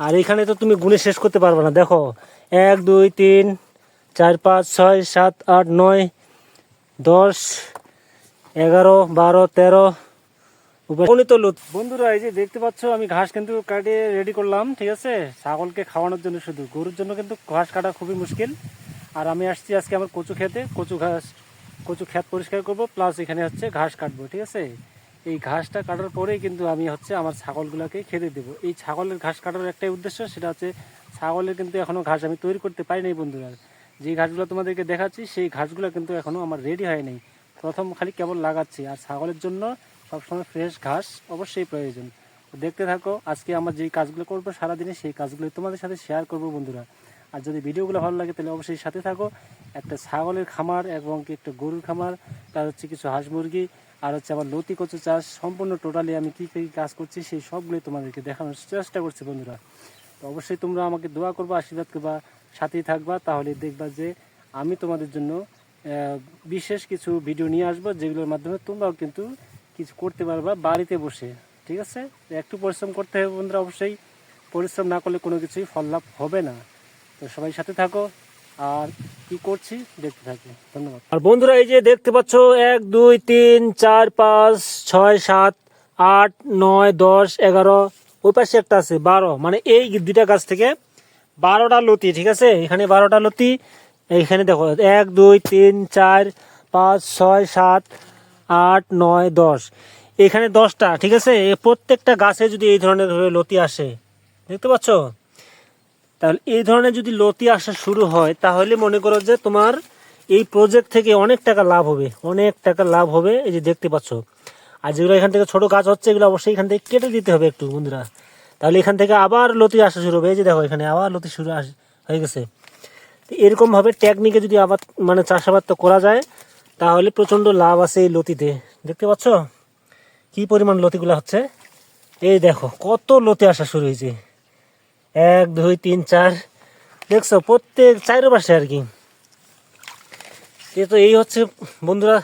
আর এখানে তো তুমি গুণে শেষ করতে পারবে না, দেখো। এক, দুই, তিন, চার, পাঁচ, ছয়, সাত, আট, নয়, দশ, এগারো, বারো, তেরো গণিত লুত বন্ধুরা, এই যে দেখতে পাচ্ছ, আমি ঘাস কিন্তু কাটিয়ে রেডি করলাম, ঠিক আছে? ছাগলকে খাওয়ানোর জন্য শুধু। গরুর জন্য কিন্তু ঘাস কাটা খুবই মুশকিল। আর আমি আসছি আজকে আমার কচু খেতে কচু ঘাস, কচু ক্ষেত পরিষ্কার করব প্লাস এখানে হচ্ছে ঘাস কাটবো, ঠিক আছে? এই ঘাসটা কাটার পরেই কিন্তু আমি হচ্ছে আমার ছাগলগুলোকে খেতে দেবো। এই ছাগলের ঘাস কাটার একটাই উদ্দেশ্য, সেটা হচ্ছে ছাগলের কিন্তু এখনও ঘাস আমি তৈরি করতে পারিনি বন্ধুরা। যে ঘাসগুলো তোমাদেরকে দেখাচ্ছি, সেই ঘাসগুলো কিন্তু এখনও আমার রেডি হয়নি প্রথম খালি কেবল লাগাচ্ছি, আর ছাগলের জন্য সবসময় ফ্রেশ ঘাস অবশ্যই প্রয়োজন। দেখতে থাকো, আজকে আমার যেই কাজগুলো করব সারাদিনে, সেই কাজগুলো তোমাদের সাথে শেয়ার করব বন্ধুরা। আর যদি ভিডিওগুলো ভালো লাগে, তাহলে অবশ্যই সাথে থাকো। একটা ছাগলের খামার এবং একটা গরুর খামার, তার হচ্ছে কিছু হাঁস মুরগি আর হচ্ছে আমার লতি কচু চাষ সম্পূর্ণ টোটালি আমি কী কী কাজ করছি, সেই সবগুলোই তোমাদেরকে দেখানোর চেষ্টা করছি বন্ধুরা। তো অবশ্যই তোমরা আমাকে দোয়া করবা, আশীর্বাদ করবা, সাথেই থাকবা, তাহলে দেখবা যে আমি তোমাদের জন্য বিশেষ কিছু ভিডিও নিয়ে আসব, যেগুলোর মাধ্যমে তোমরাও কিন্তু কিছু করতে পারবা বাড়িতে বসে, ঠিক আছে? একটু পরিশ্রম করতে হবে বন্ধুরা, অবশ্যই। পরিশ্রম না করলে কোনো কিছুই ফল লাভ হবে না। তো সবাই সাথে থাকো। আর কি করছি, দেখতে থাকি। ধন্যবাদ। আর বন্ধুরা, এই যে দেখতে পাচ্ছ, এক, দুই, তিন, চার, পাঁচ, ছয়, সাত, আট, নয়, দশ, এগারো, ওই পাশে একটা আছে, বারো। মানে এই দুইটা গাছ থেকে বারোটা লতি, ঠিক আছে? এখানে বারোটা লতি, এইখানে দেখো, এক, দুই, তিন, চার, পাঁচ, ছয়, সাত, আট, নয়, দশ। এখানে দশটা, ঠিক আছে? প্রত্যেকটা গাছে যদি এই ধরনের লতি আসে, দেখতে পাচ্ছ? তাহলে এই ধরনের যদি লতি আসা শুরু হয়, তাহলে মনে করো যে তোমার এই প্রজেক্ট থেকে অনেক টাকা লাভ হবে, অনেক টাকা লাভ হবে, এই যে দেখতে পাচ্ছ। আর যেগুলো এখান থেকে ছোট গাছ হচ্ছে, এগুলো অবশ্যই এখান থেকে কেটে দিতে হবে একটু, বন্ধুরা। তাহলে এখান থেকে আবার লতি আসা শুরু হবে, এই যে দেখো এখানে আবার লতি শুরু আস- হয়ে গেছে। এরকমভাবে টেকনিকে যদি আবার মানে চাষাবাদ তো করা যায়, তাহলে প্রচণ্ড লাভ আছে এই লতিতে। দেখতে পাচ্ছ? কি পরিমাণ লতিগুলো হচ্ছে? এই দেখো, কত লতি আসা শুরু হয়েছে। এক, দুই, তিন, চার। দেখছ, প্রত্যেক চাইরো পাশে আর কি। এ তো এই হচ্ছে, বন্ধুরা,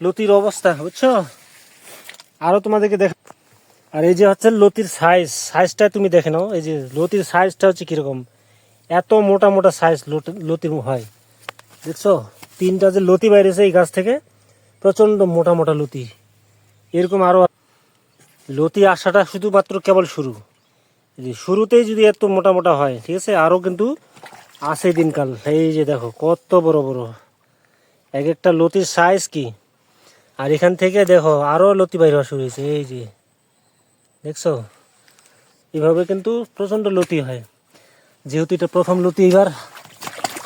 লতির অবস্থা, বুঝছ? আরও তোমাদেরকে দেখ আর এই যে হচ্ছে লতির সাইজ সাইজটা তুমি দেখে নাও। এই যে লতির সাইজটা হচ্ছে কীরকম? এত মোটা মোটা সাইজ লতির হয়। দেখছ? তিনটা যে লতি বাইরেছে এই গাছ থেকে প্রচণ্ড মোটা মোটা লতি। এরকম আরও লতি আসাটা শুধুমাত্র কেবল শুরু। শুরুতেই যদি এত মোটা মোটা হয়, ঠিক আছে? আরও কিন্তু আছে দিনকাল। এই যে দেখো, কত বড় বড়। এক একটা লতির সাইজ কি? আর এখান থেকে দেখো আরও লতি বাইর হওয়া শুরু হয়েছে। এই যে, দেখছ? এভাবে কিন্তু প্রচণ্ড লতি হয়। যেহেতু এটা প্রথম লতি এবার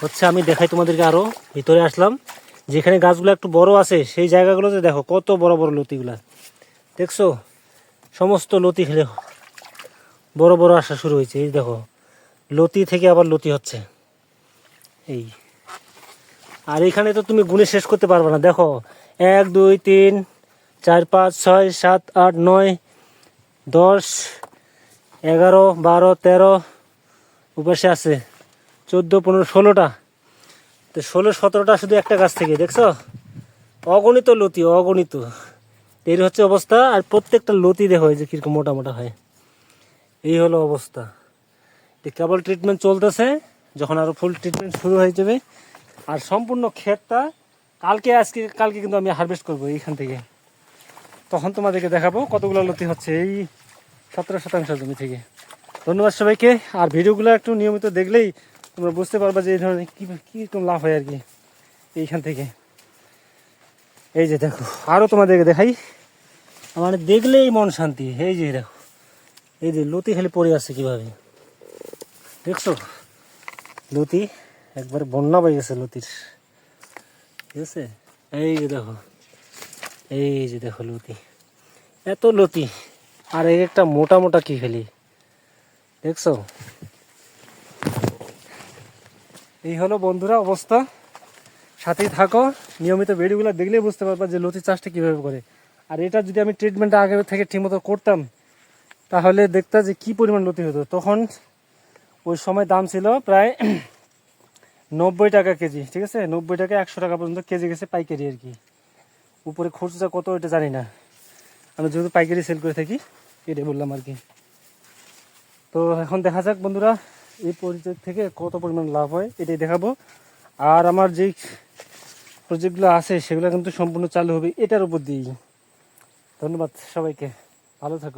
হচ্ছে আমি দেখাই তোমাদেরকে আরও ভিতরে আসলাম। যেখানে গাছগুলো একটু বড় আছে, সেই জায়গাগুলোতে দেখো, কত বড় বড় লতিগুলা। দেখছ? সমস্ত লতি খেলে বড় বড় আসা শুরু হয়েছে, এই দেখো। লতি থেকে আবার লতি হচ্ছে। এই। আর এখানে তো তুমি গুণে শেষ করতে পারবে না, দেখো। এক, দুই, তিন, চার, পাঁচ, ছয়, সাত, আট, নয়, দশ, এগারো, বারো, তেরো, উপাসে আছে। চোদ্দ, পনেরো, ষোলোটা। তো ষোলো, সতেরোটা শুধু একটা গাছ থেকে, দেখছ? অগণিত লতি, অগণিত। এর হচ্ছে অবস্থা, আর প্রত্যেকটা লতি দেখো যে কীরকম মোটা মোটা হয়। এই হলো অবস্থা। কেবল ট্রিটমেন্ট চলতেছে, যখন আরও ফুল ট্রিটমেন্ট শুরু হয়ে যাবে। আর সম্পূর্ণ ক্ষেতটা কালকে, আজকে, কালকে কিন্তু আমি হারভেস্ট করব এইখান থেকে। তখন তোমাদেরকে দেখাবো কতগুলো লতি হচ্ছে এই সতেরো শতাংশ জমি থেকে। ধন্যবাদ সবাইকে। আর ভিডিওগুলো একটু নিয়মিত দেখলেই তোমরা বুঝতে পারবা যে এই ধরনের কী, কীরকম লাভ হয় আর কি এইখান থেকে। এই যে দেখো আরও তোমাদেরকে দেখাই। আমার দেখলেই মন শান্তি। এই যে দেখো। এই যে লতি খালি পড়ে আছে কীভাবে? দেখছ? লতি, একবার বন্যা পেয়ে গেছে লতির। ঠিক আছে? এই যে দেখো, এই যে দেখো লতি। এত লতি, আর এক একটা মোটা মোটা কি খেলি? দেখছ? এই হলো বন্ধুরা অবস্থা। সাথেই থাকো, নিয়মিত ভিডিওগুলো দেখলেই বুঝতে পারবা যে লতি চাষটা কীভাবে করে। আর এটা যদি আমি ট্রিটমেন্টটা আগে থেকে ঠিকমতো করতাম তাহলে দেখতে যে কি পরিমাণ লতি হতো। তখন ওই সময় দাম ছিল প্রায় নব্বই টাকা কেজি, ঠিক আছে? নব্বই টাকা একশো টাকা পর্যন্ত কেজি গেছে পাইকারি আর কি। উপরে খরচা কত এটা জানি না। আমি যেহেতু পাইকারি সেল করে থাকি, এটাই বললাম আর কি। তো এখন দেখা যাক বন্ধুরা, এই প্রজেক্ট থেকে কত পরিমাণ লাভ হয়, এটাই দেখাবো। আর আমার যেই প্রজেক্টগুলো আছে, সেগুলো কিন্তু সম্পূর্ণ চালু হবে এটার উপর দিয়েই। ধন্যবাদ সবাইকে। ভালো থাকো।